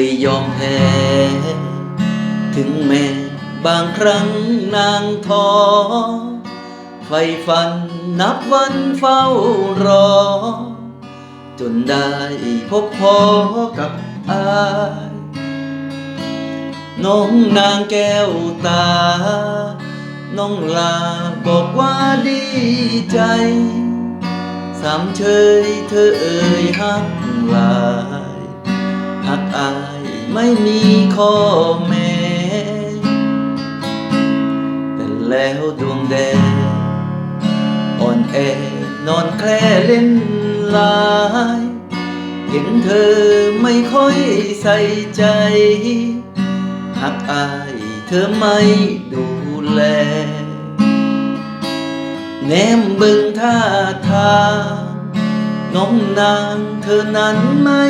ยยอมแพ้ถึงแม้บางครั้งนางท้อไฟฟันนับวันเฝ้ารอ จนได้พบพอกับอายน้องนางแก้วตา น้องลาบอกว่าดีใจ สามเชยเธอเอ่ยหักลา หักอายไม่มีข้อแม้ แต่แล้วดวงแดงอ่อนแอนอนแคลเล่นลาย เห็นเธอไม่ค่อยใส่ใจหักอายเธอไม่ดูแล แนมบึงท่าทางน้องนาง เธอนั้นไม่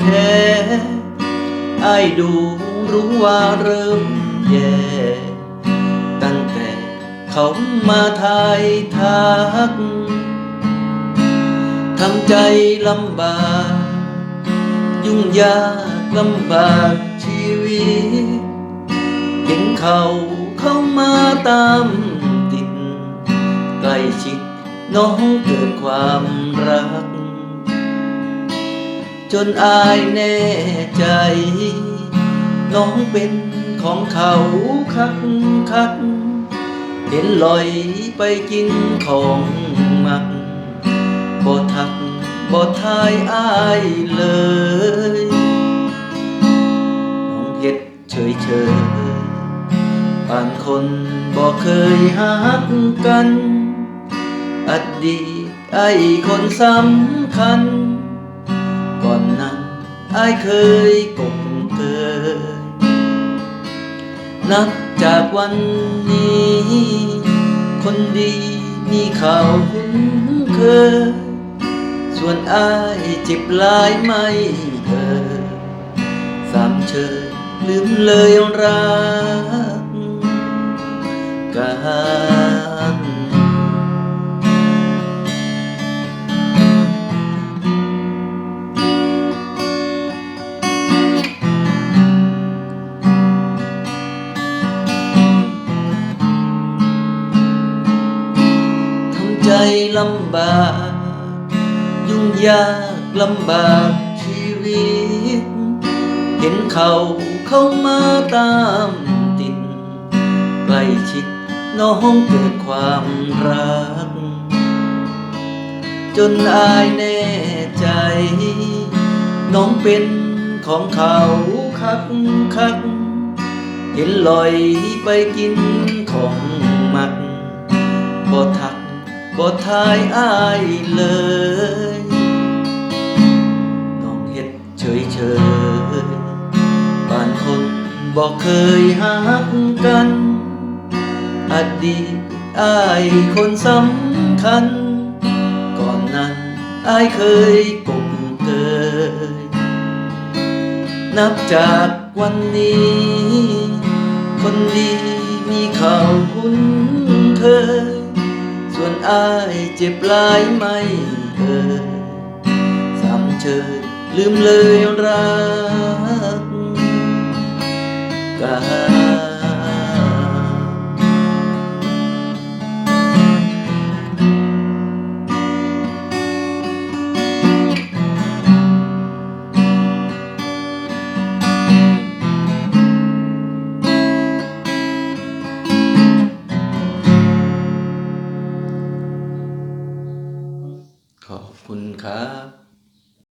แคร์ไอ้ดูรู้ว่าเริ่มแย่ ตั้งแต่เขามาทายทักทำใจลำบาก ยุ่งยากลำบากชีวิต เห็นเขาเข้ามาตามติด ใกล้ชิดน้องเกิดความรัก จนอายแน่ใจ น้องเป็นของเขาคักคัก เห็นลอยไปกินของมักบ่ทักบ่ทายอายเลย น้องเฮ็ดเฉยเฉยปานคนบ่เคยหักกัน อดีตไอ้คนสำคัญ ไอ้เคยกบเกยนับจากวันนี้ คนดีมีเขาคุ้นเคย ส่วนอายเจ็บลายไม่เอ่ยสามเชยลืมเลยรักกัน ลำบาก ยุ่งยากลำบากชีวิต เห็นเขาเข้ามาตามติดใกล้ชิดน้องเกิดความรัก จนอายแน่ใจ น้องเป็นของเขาคักคัก เห็นลอยไปกินของมักบ่ทัก บ่ทายอายเลยน้องเฮ็ดเฉยเฉยๆบานคนบ่เคยหักกันอดีตอายคนสำคัญ ก่อนนั้นอายเคยกบเกยนับจากวันนี้ คนดีมีข่าวคุ้นเคย ខ្លួនអើយជាប្លាយមិនអើសាំជើលឹមលើយនរាកា เ